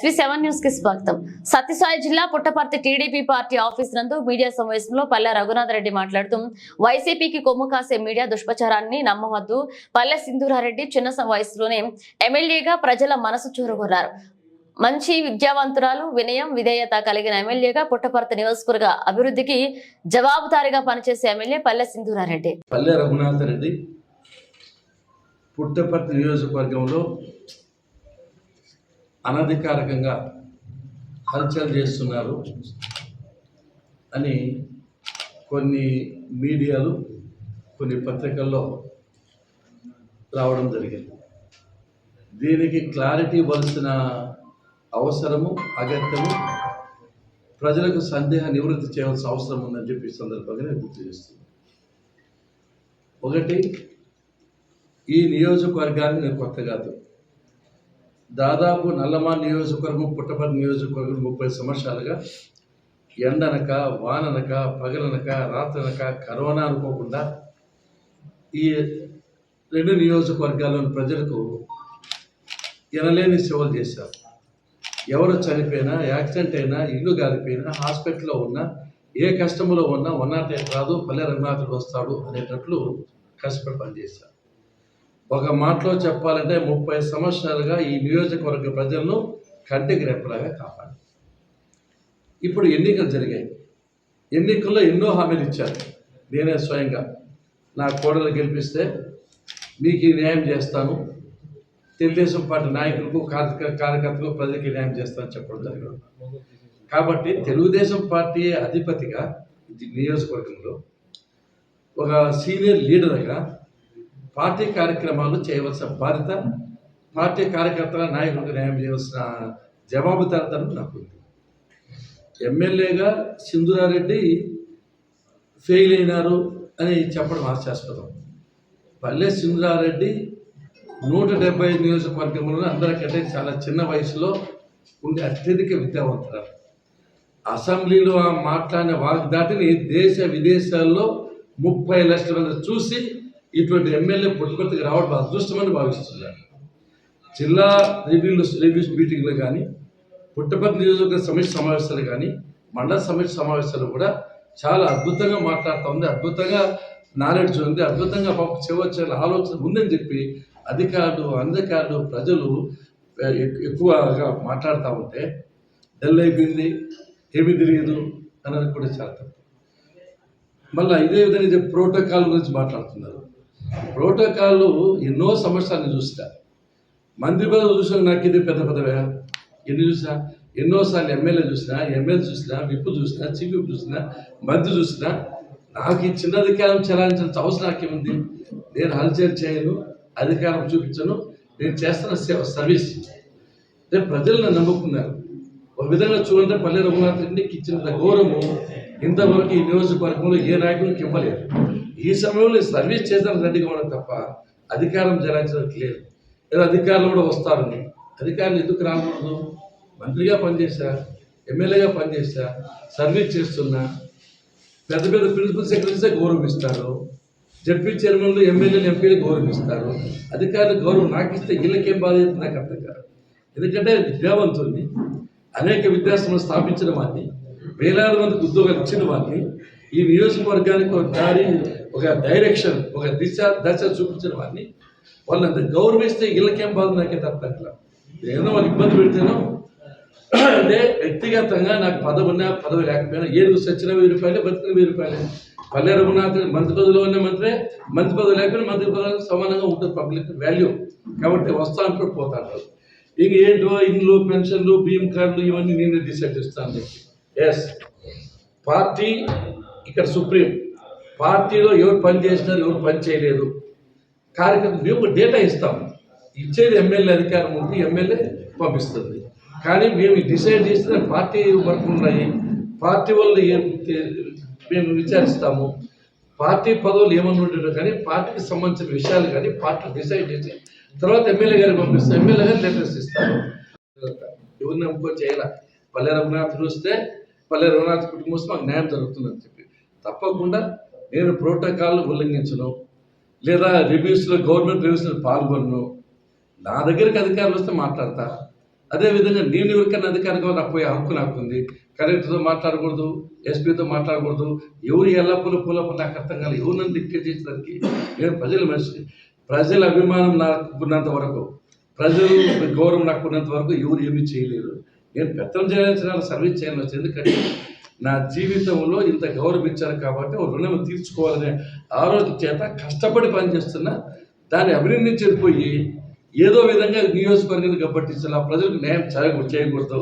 SV seven న్యూస్కి స్వాగతం. సత్యసాయి జిల్లా పుట్టపర్తి టీడీపీ పార్టీ ఆఫీస్ నందు మీడియా సమావేశంలో పల్లె రఘునాథ్ రెడ్డి మాట్లాడుతూ వైసీపీకి కొమ్ము కాసే మీడియా దుష్ప్రచారాన్ని నమ్మవద్దు. పల్లె సింధూరారెడ్డి చిన్న వయసులోనే ఎమ్మెల్యేగా ప్రజల మనసు చూరగొన్నారు మంచి విద్యావంతురాలు వినయం విధేయత కలిగిన ఎమ్మెల్యేగా పుట్టపర్తి నియోజకవర్గ అభివృద్ధికి జవాబుదారీగా పనిచేసే ఎమ్మెల్యే పల్లె సింధూరారెడ్డి. పల్లె రఘునాథ్ రెడ్డి పుట్టపర్తి నియోజకవర్గంలో అనధికారికంగా హల్చల్ చేస్తున్నారు అని కొన్ని మీడియాలు కొన్ని పత్రికల్లో రావడం జరిగింది. దీనికి క్లారిటీ ఇవ్వాల్సిన అవసరము అగత్యము ప్రజలకు సందేహ నివృత్తి చేయవలసిన అవసరం ఉందని చెప్పి సందర్భంగా నేను గుర్తు చేస్తున్నాను. ఒకటి ఈ నియోజకవర్గాన్ని నేను కొత్త కాదు దాదాపు నల్లమా నియోజకవర్గం పుట్టపర్తి నియోజకవర్గం ముప్పై సంవత్సరాలుగా ఎండనక వాననక పగలనక రాత్రనక కరోనా అనుకోకుండా ఈ రెండు నియోజకవర్గాల్లోని ప్రజలకు ఎనలేని సేవలు చేశారు. ఎవరు చనిపోయినా యాక్సిడెంట్ అయినా ఇల్లు గాలిపోయినా హాస్పిటల్లో ఉన్నా ఏ కష్టంలో ఉన్నా వన్ నాట్ ఎయిట్ రాదు పల్లె రంగనాథుడు వస్తాడు అనేటట్లు కష్టపడి పనిచేశారు. ఒక మాటలో చెప్పాలంటే ముప్పై సంవత్సరాలుగా ఈ నియోజకవర్గ ప్రజలను కంటికి రెప్పలాగా కాపాడు ఇప్పుడు ఎన్నికలు జరిగాయి. ఎన్నికల్లో ఎన్నో హామీలు ఇచ్చారు. నేనే స్వయంగా నా కోడలు గెలిపిస్తే మీకు ఈ న్యాయం చేస్తాను. తెలుగుదేశం పార్టీ నాయకులకు కార్యక కార్యకర్తలకు ప్రజలకి న్యాయం చేస్తానని చెప్పడం జరిగింది. కాబట్టి తెలుగుదేశం పార్టీ అధిపతిగా నియోజకవర్గంలో ఒక సీనియర్ లీడర్గా పార్టీ కార్యక్రమాలు చేయవలసిన బాధ్యత పార్టీ కార్యకర్తల నాయకులకు న్యాయం చేయవలసిన జవాబుదారితనం నాకు ఉంది. ఎమ్మెల్యేగా సింధురారెడ్డి ఫెయిల్ అయినారు అని చెప్పడం హాస్యాస్పదం. పల్లె సింధురారెడ్డి నూట డెబ్బై ఐదు నియోజకవర్గంలో అందరికంటే చాలా చిన్న వయసులో ఉండే అత్యధిక విద్యావంతురాలు. అసెంబ్లీలో ఆ మాట్లాడిన వాగ్దాటిని దేశ విదేశాల్లో ముప్పై లక్షల మంది చూసి ఇటువంటి ఎమ్మెల్యే పుట్టుకొత్తకి రావడం అదృష్టమని భావిస్తున్నారు. జిల్లా రివ్యూలు రివ్యూస్ మీటింగ్లు కానీ పుట్టపర్తి నియోజకవర్గ సమీక్ష సమావేశాలు కానీ మండల సమీక్ష సమావేశాలు కూడా చాలా అద్భుతంగా మాట్లాడుతూ ఉంది. అద్భుతంగా నాలెడ్జ్ ఉంది. అద్భుతంగా పాప చేయవచ్చే ఆలోచన ఉందని చెప్పి అధికారులు అందకారులు ప్రజలు ఎక్కువగా మాట్లాడుతూ ఉంటే డల్ అయిపోయింది ఏమీ తెలియదు అన్నది కూడా చాలా తప్పు. మళ్ళీ ఇదే విధంగా ప్రోటోకాల్ గురించి మాట్లాడుతున్నారు. ప్రోటోకాల్ ఎన్నో సంవత్సరాలు చూసా మంత్రి పదవి చూసిన నాకు ఇది పెద్ద పెద్దవే ఎన్ని చూసినా? ఎన్నోసార్లు ఎమ్మెల్యే చూసినా ఎమ్మెల్యే చూసినా విప్ చూసినా చీఫ్ విప్ చూసినా మంత్రి చూసినా నాకు ఈ చిన్న అధికారం చెలాయించాల్సిన అవసరం నాకేముంది? నేను హల్చల్ చేయను అధికారం చూపించను నేను చేస్తున్న సేవ సర్వీస్. రేపు ప్రజలు నన్ను నమ్ముకున్నారు. ఒక విధంగా చూడండి పల్లె రఘునాథ్ రెడ్డికి ఇచ్చినంత గౌరవము ఇంతవరకు ఈ నియోజకవర్గంలో ఏ నాయకునికి ఇవ్వలేదు. ఈ సమయంలో సర్వీస్ చేసిన రెడ్డిగా ఉండడం తప్ప అధికారం జలాయించడానికి లేదు. లేదా అధికారులు కూడా వస్తారని అధికారులు ఎందుకు రాకూడదు? మంత్రిగా పనిచేశా ఎమ్మెల్యేగా పనిచేశా సర్వీస్ చేస్తున్నా పెద్ద పెద్ద ప్రిన్సిపల్ సెక్రటరీసే గౌరవిస్తారు జడ్పీ చైర్మన్లు ఎమ్మెల్యేలు ఎంపీలు గౌరవిస్తారు అధికారులు గౌరవం నాకు ఇస్తే వీళ్ళకేం బాధ్యత నాకు అర్థం కాదు. ఎందుకంటే విద్యావంతుల్ని అనేక విద్యాసంస్థలు స్థాపించిన వాడిని వేలాది మందికి ఉద్యోగాలు ఇచ్చిన వాడిని ఈ నియోజకవర్గానికి ఒక దారి ఒక డైరెక్షన్ ఒక దిశ దశ చూపించిన వాడిని వాళ్ళంత గౌరవిస్తే ఇళ్ళకేం బాధ నాకైతే అర్థం కాదు ఏదో వాళ్ళు ఇబ్బంది పెడితేనో అంటే వ్యక్తిగతంగా నాకు పదవి ఉన్నా పదవి లేకపోయినా ఏడు సచ్చిన వెయ్యి రూపాయలు బతికిన వెయ్యి రూపాయలు. పల్లె రఘునాథ్ మంత్రి పదవిలో ఉన్న మంత్రే మంత్రి పదవి లేకపోయినా మంత్రి పదవి సమానంగా ఉంటుంది పబ్లిక్ వాల్యూ కాబట్టి వస్తా అంటారు పోతా అంటారు. ఇంక ఏంటో ఇండ్లు పెన్షన్లు బియ్యం కార్డులు ఇవన్నీ నేను డిసైడ్ చేస్తాను ఎస్ పార్టీ ఇక్కడ సుప్రీం. పార్టీలో ఎవరు పని చేసినారు ఎవరు పని చేయలేదు. కార్యకర్త మేము డేటా ఇస్తాం. ఇచ్చేది ఎమ్మెల్యే అధికారం ఉంది ఎమ్మెల్యే పంపిస్తుంది. కానీ మేము డిసైడ్ చేసిన పార్టీ వర్క్ ఉన్నాయి. పార్టీ వల్ల ఏం మేము విచారిస్తాము. పార్టీ పదవులు ఏమన్నా ఉండేదో కానీ పార్టీకి సంబంధించిన విషయాలు కానీ పార్టీ డిసైడ్ చేసి తర్వాత ఎమ్మెల్యే గారికి పంపిస్తాం. ఎమ్మెల్యే గారు లెటర్స్ ఇస్తారు ఎవరిని నమ్ముకో చేయాల? పల్లె రఘునాథ్ చూస్తే పల్లె రఘునాథ్ కుటుంబం మాకు న్యాయం జరుగుతుందని చెప్పి. తప్పకుండా నేను ప్రోటోకాల్ ఉల్లంఘించను లేదా రివ్యూస్లో గవర్నమెంట్ రివ్యూస్లో పాల్గొనను. నా దగ్గరికి అధికారులు వస్తే మాట్లాడతా. అదేవిధంగా నేను ఎవరికైనా అధికారిగా నాకు పోయే హక్కు నాకు ఉంది కలెక్టర్తో మాట్లాడకూడదు ఎస్పీతో మాట్లాడకూడదు. ఎవరు ఎల్లప్పులు పూలపు నాకు అర్థం కాదు ఎవరు నన్ను డిక్టేట్ చేసేదానికి? నేను ప్రజల మనిషి ప్రజల అభిమానం నాకు ఉన్నంత వరకు ప్రజలు గౌరవం నాకు ఉన్నంత వరకు ఎవరు ఏమీ చేయలేరు. నేను పెత్తనం చేయాల్సిన సర్వీస్ చేయాల్సి ఎందుకంటే నా జీవితంలో ఇంత గౌరవం ఇచ్చారు కాబట్టి రుణం తీర్చుకోవాలనే ఆలోచన చేత కష్టపడి పనిచేస్తున్నా దాన్ని అభినందించేది పోయి ఏదో విధంగా నియోజకవర్గం గబ్బట్టించాలి ఆ ప్రజలకు న్యాయం చేయకూడదు చేయకూడదు.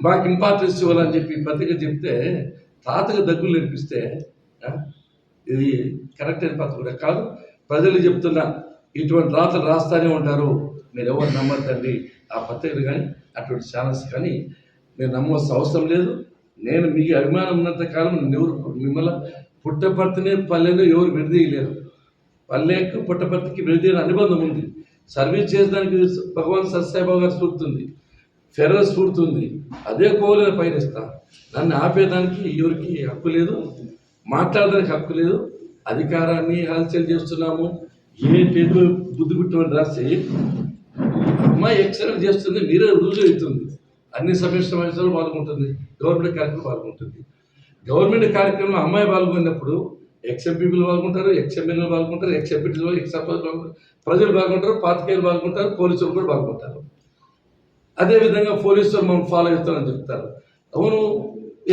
మాకు ఇంపార్టెన్స్ ఇవ్వాలని చెప్పి పత్రిక చెప్తే తాతకు దగ్గులు నేర్పిస్తే ఇది కరెక్ట్ అయిన పత్రిక కూడా కాదు. ప్రజలు చెప్తున్నా ఇటువంటి రాతలు రాస్తానే ఉంటారు. మీరు ఎవరు నమ్మద్దండి. ఆ పత్రికలు కానీ అటువంటి ఛానల్స్ కానీ మీరు నమ్మవలసిన అవసరం లేదు. నేను మీకు అభిమానం ఉన్నంత కాలం ఎవరు మిమ్మల్ని పుట్టపర్తినే పల్లెను ఎవరు విడదీయలేరు. పల్లెకు పుట్టపర్తికి విడదీయని అనుబంధం ఉంది. సర్వీస్ చేసేదానికి భగవాన్ సత్యసాయిబాబు గారు స్ఫూర్తి ఉంది ఫెర్రర్ స్ఫూర్తి ఉంది అదే కోవలను పయనిస్తా. నన్ను ఆపేదానికి ఎవరికి హక్కు లేదు. మాట్లాడడానికి హక్కు లేదు. అధికారాన్ని హల్చల్ చేస్తున్నాము. ఏ పేరు బుద్ధి పుట్టమని రాసి అమ్మాయి ఎక్సలెంట్ చేస్తుంది. మీరే రుజువు అవుతుంది. అన్ని సమీక్ష సమావేశాలు పాల్గొంటుంది. గవర్నమెంట్ కార్యక్రమం పాల్గొంటుంది. గవర్నమెంట్ కార్యక్రమంలో అమ్మాయి పాల్గొన్నప్పుడు ఎక్స్ఎంపీలు పాల్గొంటారు ఎక్స్ఎంఎల్ఏలు పాల్గొంటారు ఎక్స్ఎంపీటీలు ఎక్స్ఎంపీలు పాల్గొంటారు ప్రజలు పాల్గొంటారు పాతికేయులు పాల్గొంటారు పోలీసులు కూడా పాల్గొంటారు. అదేవిధంగా పోలీసులు మనం ఫాలో అవుతామని చెప్తారు. అవును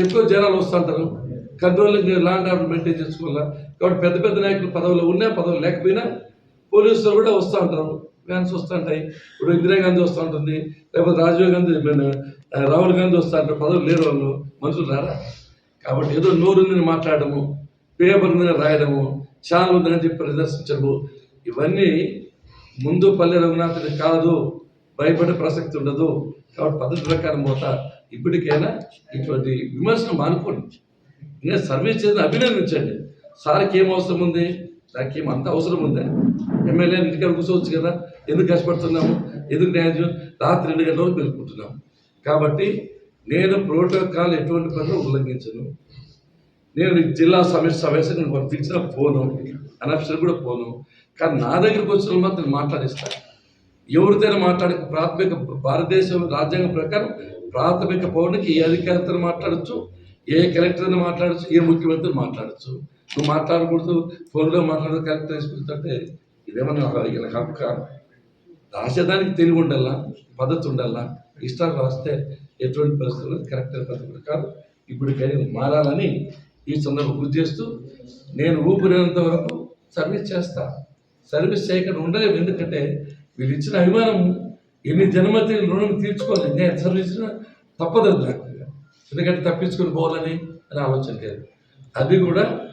ఎక్కువ జనాలు వస్తుంటారు. కంట్రోలింగ్ లాండ్ ఆర్డర్ మెయింటైన్ చేసుకోవాలా? కాబట్టి పెద్ద పెద్ద నాయకులు పదవులు ఉన్నా పదవులు లేకపోయినా పోలీసులు కూడా వస్తూ ఉంటారు. గాంధీ వస్తుంటాయి ఇప్పుడు ఇందిరాగాంధీ వస్తూ ఉంటుంది లేకపోతే రాజీవ్ గాంధీ నేను రాహుల్ గాంధీ వస్తూ ఉంటారు పదవులు లేరు వాళ్ళు. మనుషులు రారా? కాబట్టి ఏదో నోరుందని మాట్లాడము పేపర్ ఉందని రాయడము ఛానల్ ఉందని చెప్పి ప్రదర్శించడము ఇవన్నీ ముందు పల్లె రఘునాథుడి కాదు భయపడే ప్రసక్తి ఉండదు. కాబట్టి పద్ధతి ప్రకారం పోతా. ఇప్పటికైనా ఇటువంటి విమర్శను మానుకోండి. ఇంకా సర్వీస్ చేసిన అభినందించండి. సార్కి ఏం అవసరం ఉంది? నాకు అంత అవసరం ఉందా? ఎమ్మెల్యే ఇంటికాడ కూర్చోవచ్చు కదా. ఎందుకు కష్టపడుతున్నాము ఎందుకు న్యాయం రాత్రి రెండు గంటల వరకు వెళ్ళుకుంటున్నాము కాబట్టి నేను ప్రోటోకాల్ ఎటువంటి పనులు ఉల్లంఘించను. నేను జిల్లా సమస్య సమస్య నేను పంపించిన పోను. అనఫిషియల్ కూడా పోను. కానీ నా దగ్గరికి వచ్చిన మాత్రం మాట్లాడిస్తాను ఎవరితోనే మాట్లాడే ప్రాథమిక భారతదేశం రాజ్యాంగం ప్రకారం ప్రాథమిక పౌరునికి ఏ అధికారితో మాట్లాడచ్చు ఏ కలెక్టర్ని మాట్లాడచ్చు ఏ ముఖ్యమంత్రిని మాట్లాడచ్చు. నువ్వు మాట్లాడకూడదు ఫోన్లో మాట్లాడదు కరెక్ట్ తీసుకుంటుంటే ఇదేమన్నా ఇలా హక్కు రాసేదానికి తెలివి ఉండాలా? పద్ధతి ఉండాలా? ఇష్టాలు రాస్తే ఎటువంటి పరిస్థితులు కరెక్ట్ అయిన పద్ధతి ఇప్పటికైనా మారాలని ఈ సందర్భం గుర్తు చేస్తూ నేను ఊపిరినంత వరకు సర్వీస్ చేస్తా. సర్వీస్ చేయకుండా ఉండలేము. ఎందుకంటే వీళ్ళు ఇచ్చిన అభిమానం ఎన్ని జన్మతి రుణం తీర్చుకోవాలి? నేను సర్వీస్ తప్పదు నాకు. ఎందుకంటే తప్పించుకొని పోవాలని అని ఆలోచన లేదు. అది కూడా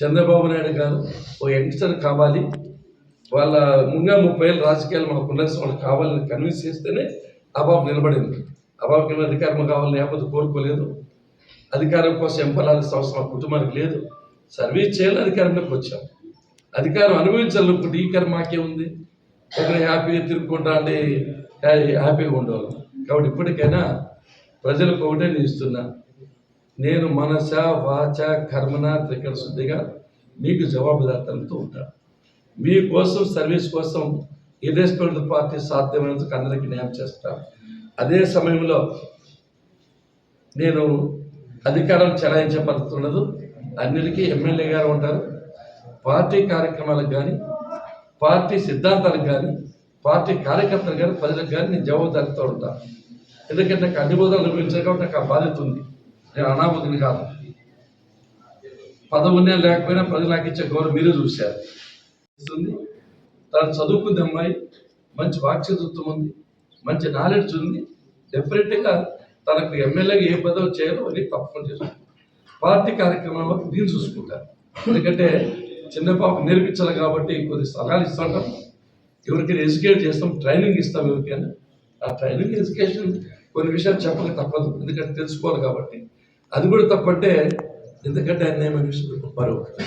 చంద్రబాబు నాయుడు గారు ఓ యంగ్స్టర్ కావాలి. వాళ్ళ ముంగా ముప్పై ఏళ్ళు రాజకీయాలు మనకు ఉండాల్సిన వాళ్ళు కావాలని కన్విన్స్ చేస్తేనే అబాబు నిలబడింది. అబాబుకి ఏమైనా అధికారం కావాలని లేకపోతే కోరుకోలేదు. అధికారం కోసం ఎంపలాల్సిన అవసరం ఆ కుటుంబానికి లేదు. సర్వీస్ చేయాలని అధికారంలోకి వచ్చాం. అధికారం అనుభవించాలనుకుంటే ఈ కర్మ మాకే ఉంది. ఎక్కడ హ్యాపీగా తిరుగుకుంటా అంటే హ్యాపీగా ఉండవాలి కాబట్టి ఇప్పటికైనా ప్రజలకు ఒకటే నేను ఇస్తున్నా. నేను మనస వాచ కర్మన త్రికర శుద్ధిగా మీకు జవాబుదారితనంతో ఉంటాను. మీకోసం సర్వీస్ కోసం ఇర్రెస్పెక్ట్ పార్టీ సాధ్యమైనందుకు అందరికీ న్యాయం చేస్తాను. అదే సమయంలో నేను అధికారం చెలాయించే పద్ధతి ఉండదు అన్నిటికీ ఎమ్మెల్యే గారు ఉంటారు. పార్టీ కార్యక్రమాలకు కానీ పార్టీ సిద్ధాంతాలకు కానీ పార్టీ కార్యకర్తలకు కానీ ప్రజలకు కానీ నేను జవాబుదారితో ఉంటాను. ఎందుకంటే నాకు అన్ని బోధనలు నిర్వహించారు కాబట్టి నాకు ఆ బాధ్యత ఉంది. నేను అనామకుని కాదు. పదవునే లేకపోయినా ప్రజలు నాకు ఇచ్చే గౌరవం మీరే చూశారు. తను చదువుకుంది అమ్మాయి. మంచి వాక్చతుత్వం ఉంది. మంచి నాలెడ్జ్ ఉంది. డెఫినెట్గా తనకు ఎమ్మెల్యేగా ఏ పదవి చేయాలో అని తప్పకుండా చేస్తుంది పార్టీ కార్యక్రమాల వరకు నేను చూసుకుంటాను ఎందుకంటే చిన్న పాప నేర్పించాలి కాబట్టి కొద్ది సలహాలు ఇస్తుంటాం. ఎవరికైనా ఎడ్యుకేట్ చేస్తాం. ట్రైనింగ్ ఇస్తాం ఎవరికైనా. ఆ ట్రైనింగ్ ఎడ్యుకేషన్ కొన్ని విషయాలు చెప్పక తప్పదు. ఎందుకంటే తెలుసుకోవాలి కాబట్టి. అది కూడా తప్పంటే ఎందుకంటే ఆయన విషయం మరొకటి